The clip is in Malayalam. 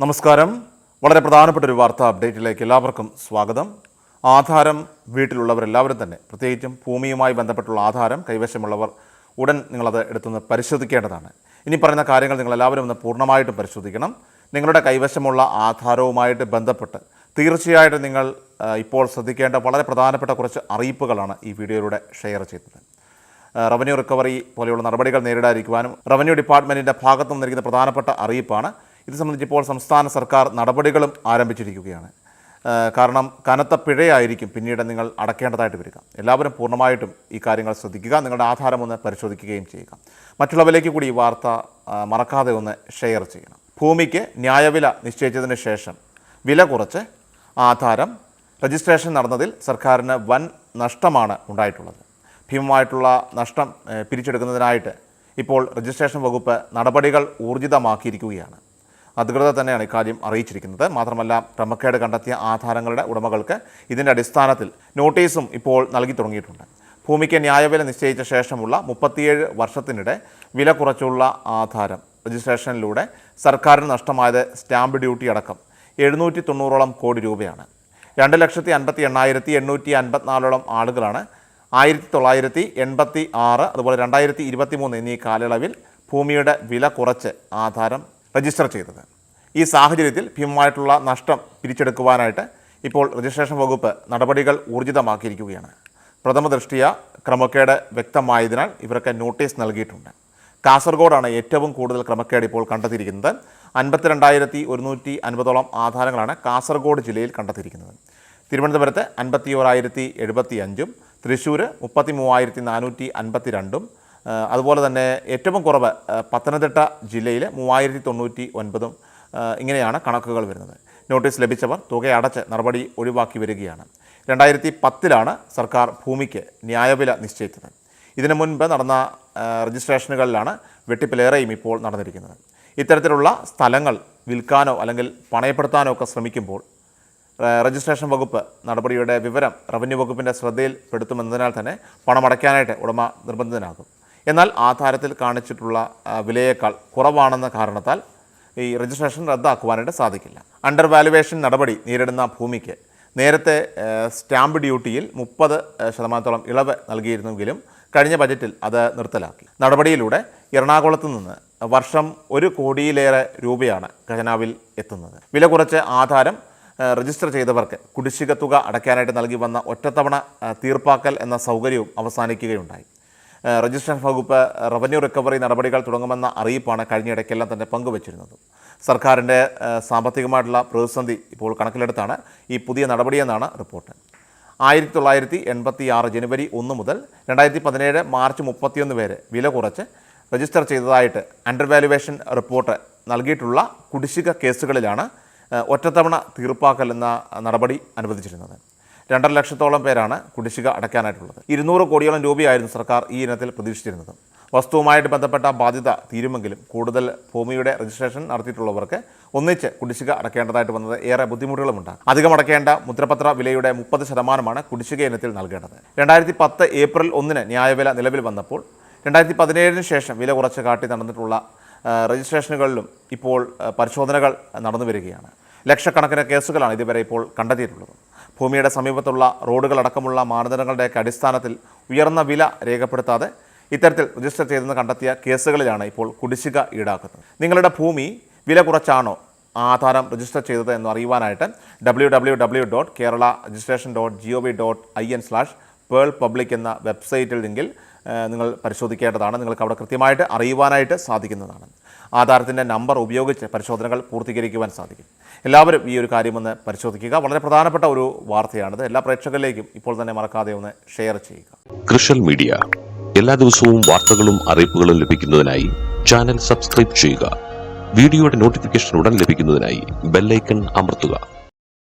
നമസ്കാരം. വളരെ പ്രധാനപ്പെട്ട ഒരു വാർത്താ അപ്ഡേറ്റിലേക്ക് എല്ലാവർക്കും സ്വാഗതം. ആധാരം വീട്ടിലുള്ളവരെല്ലാവരും തന്നെ പ്രത്യേകിച്ചും ഭൂമിയുമായി ബന്ധപ്പെട്ടുള്ള ആധാരം കൈവശമുള്ളവർ ഉടൻ നിങ്ങളത് എടുത്തുനിന്ന് പരിശോധിക്കേണ്ടതാണ്. ഇനി പറയുന്ന കാര്യങ്ങൾ നിങ്ങൾ എല്ലാവരും ഒന്ന് പൂർണമായിട്ടും പരിശോധിക്കണം. നിങ്ങളുടെ കൈവശമുള്ള ആധാരവുമായിട്ട് ബന്ധപ്പെട്ട് തീർച്ചയായിട്ടും നിങ്ങൾ ഇപ്പോൾ ശ്രദ്ധിക്കേണ്ട വളരെ പ്രധാനപ്പെട്ട കുറച്ച് അറിയിപ്പുകളാണ് ഈ വീഡിയോയിലൂടെ ഷെയർ ചെയ്തത്. റവന്യൂ റിക്കവറി പോലെയുള്ള നടപടികൾ നേരിടാതിരിക്കുവാനും റവന്യൂ ഡിപ്പാർട്ട്മെന്റിന്റെ ഭാഗത്തു നൽകുന്ന പ്രധാനപ്പെട്ട അറിയിപ്പാണ്. ഇത് സംബന്ധിച്ചിപ്പോൾ സംസ്ഥാന സർക്കാർ നടപടികളും ആരംഭിച്ചിരിക്കുകയാണ്. കാരണം കനത്ത പിഴയായിരിക്കും പിന്നീട് നിങ്ങൾ അടക്കേണ്ടതായിട്ട് വരിക. എല്ലാവരും പൂർണമായിട്ടും ഈ കാര്യങ്ങൾ ശ്രദ്ധിക്കുക നിങ്ങളുടെ ആധാരം ഒന്ന് പരിശോധിക്കുകയും ചെയ്യുക. മറ്റുള്ളവരിലേക്ക് കൂടി ഈ വാർത്ത മറക്കാതെ ഒന്ന് ഷെയർ ചെയ്യണം. ഭൂമിക്ക് ന്യായവില നിശ്ചയിച്ചതിന് ശേഷം വില കുറച്ച് ആധാരം രജിസ്ട്രേഷൻ നടന്നതിൽ സർക്കാരിന് വൻ നഷ്ടമാണ് ഉണ്ടായിട്ടുള്ളത്. ഭീമമായിട്ടുള്ള നഷ്ടം പിരിച്ചെടുക്കുന്നതിനായിട്ട് ഇപ്പോൾ രജിസ്ട്രേഷൻ വകുപ്പ് നടപടികൾ ഊർജിതമാക്കിയിരിക്കുകയാണ്. അധികൃതർ തന്നെയാണ് ഇക്കാര്യം അറിയിച്ചിരിക്കുന്നത്. മാത്രമല്ല ക്രമക്കേട് കണ്ടെത്തിയ ആധാരങ്ങളുടെ ഉടമകൾക്ക് ഇതിന്റെ അടിസ്ഥാനത്തിൽ നോട്ടീസും ഇപ്പോൾ നൽകി തുടങ്ങിയിട്ടുണ്ട്. ഭൂമിക്ക് ന്യായവില നിശ്ചയിച്ച ശേഷമുള്ള മുപ്പത്തിയേഴ് വർഷത്തിനിടെ വില കുറച്ചുള്ള ആധാരം രജിസ്ട്രേഷനിലൂടെ സർക്കാരിന് നഷ്ടമായത് സ്റ്റാമ്പ് ഡ്യൂട്ടി അടക്കം എഴുന്നൂറ്റി തൊണ്ണൂറോളം കോടി രൂപയാണ്. രണ്ട് ലക്ഷത്തി അൻപത്തി എണ്ണായിരത്തി എണ്ണൂറ്റി അൻപത്തിനാലോളം ആളുകളാണ് ആയിരത്തി തൊള്ളായിരത്തി എൺപത്തി ആറ് അതുപോലെ രണ്ടായിരത്തി ഇരുപത്തി മൂന്ന് എന്നീ കാലയളവിൽ ഭൂമിയുടെ വില കുറച്ച് ആധാരം രജിസ്റ്റർ ചെയ്തത്. ഈ സാഹചര്യത്തിൽ ഭീമമായിട്ടുള്ള നഷ്ടം പിരിച്ചെടുക്കുവാനായിട്ട് ഇപ്പോൾ രജിസ്ട്രേഷൻ വകുപ്പ് നടപടികൾ ഊർജിതമാക്കിയിരിക്കുകയാണ്. പ്രഥമ ദൃഷ്ടിയ ക്രമക്കേട് വ്യക്തമായതിനാൽ ഇവർക്ക് നോട്ടീസ് നൽകിയിട്ടുണ്ട്. കാസർഗോഡാണ് ഏറ്റവും കൂടുതൽ ക്രമക്കേട് ഇപ്പോൾ കണ്ടെത്തിയിരിക്കുന്നത്. അൻപത്തിരണ്ടായിരത്തി ഒരുന്നൂറ്റി അൻപതോളം ആധാരങ്ങളാണ് കാസർഗോഡ് ജില്ലയിൽ കണ്ടെത്തിയിരിക്കുന്നത്. തിരുവനന്തപുരത്ത് അൻപത്തി ഓരായിരത്തി എഴുപത്തി അഞ്ചും തൃശ്ശൂർ മുപ്പത്തി മൂവായിരത്തി നാനൂറ്റി അൻപത്തി രണ്ടും അതുപോലെ തന്നെ ഏറ്റവും കുറവ് പത്തനംതിട്ട ജില്ലയിൽ മൂവായിരത്തി തൊണ്ണൂറ്റി ഒൻപതും ഇങ്ങനെയാണ് കണക്കുകൾ വരുന്നത്. നോട്ടീസ് ലഭിച്ചവർ തുക അടച്ച് നടപടി ഒഴിവാക്കി വരികയാണ്. രണ്ടായിരത്തി പത്തിലാണ് സർക്കാർ ഭൂമിക്ക് ന്യായവില നിശ്ചയിച്ചത്. ഇതിനു മുൻപ് നടന്ന രജിസ്ട്രേഷനുകളിലാണ് വെട്ടിപ്പിലേറെയും ഇപ്പോൾ നടന്നിരിക്കുന്നത്. ഇത്തരത്തിലുള്ള സ്ഥലങ്ങൾ വിൽക്കാനോ അല്ലെങ്കിൽ പണയപ്പെടുത്താനോ ഒക്കെ ശ്രമിക്കുമ്പോൾ രജിസ്ട്രേഷൻ വകുപ്പ് നടപടിയുടെ വിവരം റവന്യൂ വകുപ്പിന്റെ ശ്രദ്ധയിൽപ്പെടുത്തുമെന്നതിനാൽ തന്നെ പണമടയ്ക്കാനായിട്ട് ഉടമ നിർബന്ധിതനാകും. എന്നാൽ ആധാരത്തിൽ കാണിച്ചിട്ടുള്ള വിലയേക്കാൾ കുറവാണെന്ന കാരണത്താൽ ഈ രജിസ്ട്രേഷൻ റദ്ദാക്കുവാനായിട്ട് സാധിക്കില്ല. അണ്ടർ വാലുവേഷൻ നടപടി നേരിടുന്ന ഭൂമിക്ക് നേരത്തെ സ്റ്റാമ്പ് ഡ്യൂട്ടിയിൽ മുപ്പത് ശതമാനത്തോളം ഇളവ് നൽകിയിരുന്നെങ്കിലും കഴിഞ്ഞ ബജറ്റിൽ അത് നിർത്തലാക്കി. നടപടിയിലൂടെ എറണാകുളത്ത് നിന്ന് വർഷം ഒരു കോടിയിലേറെ രൂപയാണ് ഖജനാവിൽ എത്തുന്നത്. വില കുറച്ച് ആധാരം രജിസ്റ്റർ ചെയ്തവർക്ക് കുടിശ്ശിക തുക അടയ്ക്കാനായിട്ട് നൽകി വന്ന ഒറ്റത്തവണ തീർപ്പാക്കൽ എന്ന സൗകര്യവും അവസാനിക്കുകയുണ്ടായി. രജിസ്ട്രേഷൻ വകുപ്പ് റവന്യൂ റിക്കവറി നടപടികൾ തുടങ്ങുമെന്ന അറിയിപ്പാണ് കഴിഞ്ഞ ഇടയ്ക്കെല്ലാം തന്നെ പങ്കുവച്ചിരുന്നത്. സർക്കാരിന്റെ സാമ്പത്തികമായിട്ടുള്ള പ്രതിസന്ധി ഇപ്പോൾ കണക്കിലെടുത്താണ് ഈ പുതിയ നടപടിയെന്നാണ് റിപ്പോർട്ട്. ആയിരത്തി തൊള്ളായിരത്തി എൺപത്തി ആറ് ജനുവരി ഒന്ന് മുതൽ രണ്ടായിരത്തി പതിനേഴ് മാർച്ച് മുപ്പത്തിയൊന്ന് വരെ വില കുറച്ച് രജിസ്റ്റർ ചെയ്തതായിട്ട് അണ്ടർ വാലുവേഷൻ റിപ്പോർട്ട് നൽകിയിട്ടുള്ള കുടിശ്ശിക കേസുകളിലാണ് ഒറ്റത്തവണ തീർപ്പാക്കൽ എന്ന നടപടി അനുവദിച്ചിരുന്നത്. രണ്ടര ലക്ഷത്തോളം പേരാണ് കുടിശ്ശിക അടയ്ക്കാനായിട്ടുള്ളത്. ഇരുന്നൂറ് കോടിയോളം രൂപയായിരുന്നു സർക്കാർ ഈ ഇനത്തിൽ പ്രതീക്ഷിച്ചിരുന്നത്. വസ്തുവുമായിട്ട് ബന്ധപ്പെട്ട ബാധ്യത തീരുമെങ്കിലും കൂടുതൽ ഭൂമിയുടെ രജിസ്ട്രേഷൻ നടത്തിയിട്ടുള്ളവർക്ക് ഒന്നിച്ച് കുടിശ്ശിക അടക്കേണ്ടതായിട്ട് വന്നത് ഏറെ ബുദ്ധിമുട്ടുകളുമുണ്ട് അധികം അടക്കേണ്ട മുദ്രപത്ര വിലയുടെ മുപ്പത് ശതമാനമാണ് കുടിശ്ശിക ഇനത്തിൽ നൽകേണ്ടത്. രണ്ടായിരത്തി പത്ത് ഏപ്രിൽ ഒന്നിന് ന്യായവില നിലവിൽ വന്നപ്പോൾ രണ്ടായിരത്തി പതിനേഴിന് ശേഷം വില കുറച്ച് കാട്ടി നടന്നിട്ടുള്ള രജിസ്ട്രേഷനുകളിലും ഇപ്പോൾ പരിശോധനകൾ നടന്നു വരികയാണ്. ലക്ഷക്കണക്കിന് കേസുകളാണ് ഇതുവരെ ഇപ്പോൾ കണ്ടെത്തിയിട്ടുള്ളത്. ഭൂമിയുടെ സമീപത്തുള്ള റോഡുകളടക്കമുള്ള മാനദണ്ഡങ്ങളുടെയൊക്കെ അടിസ്ഥാനത്തിൽ ഉയർന്ന വില രേഖപ്പെടുത്താതെ ഇത്തരത്തിൽ രജിസ്റ്റർ ചെയ്തെന്ന് കണ്ടെത്തിയ കേസുകളിലാണ് ഇപ്പോൾ കുടിശ്ശിക ഈടാക്കുന്നത്. നിങ്ങളുടെ ഭൂമി വില കുറച്ചാണോ ആധാരം രജിസ്റ്റർ ചെയ്തത് എന്ന് അറിയുവാനായിട്ട് W W W dot Kerala registration dot G O V dot I N slash pearl public എന്ന വെബ്സൈറ്റിൽ ഏഹ്, നിങ്ങൾ പരിശോധിക്കേണ്ടതാണ്. നിങ്ങൾക്ക് അവിടെ കൃത്യമായിട്ട് അറിയുവാനായിട്ട് സാധിക്കുന്നതാണ്. ആധാരത്തിന്റെ നമ്പർ ഉപയോഗിച്ച് പരിശോധനകൾ പൂർത്തീകരിക്കുവാൻ സാധിക്കും. എല്ലാവരും ഈ ഒരു കാര്യമൊന്ന് പരിശോധിക്കുക. വളരെ പ്രധാനപ്പെട്ട ഒരു വാർത്തയാണിത്. എല്ലാ പ്രേക്ഷകരിലേക്കും ഇപ്പോൾ തന്നെ മറക്കാതെ ഒന്ന് ഷെയർ ചെയ്യുക. കൃഷൽ മീഡിയ. എല്ലാ ദിവസവും വാർത്തകളും അറിയിപ്പുകളും ലഭിക്കുന്നതിനായി ചാനൽ സബ്സ്ക്രൈബ് ചെയ്യുക. വീഡിയോയുടെ നോട്ടിഫിക്കേഷൻ ഉടൻ ലഭിക്കുന്നതിനായി ബെല്ലൈക്കൺ അമർത്തുക.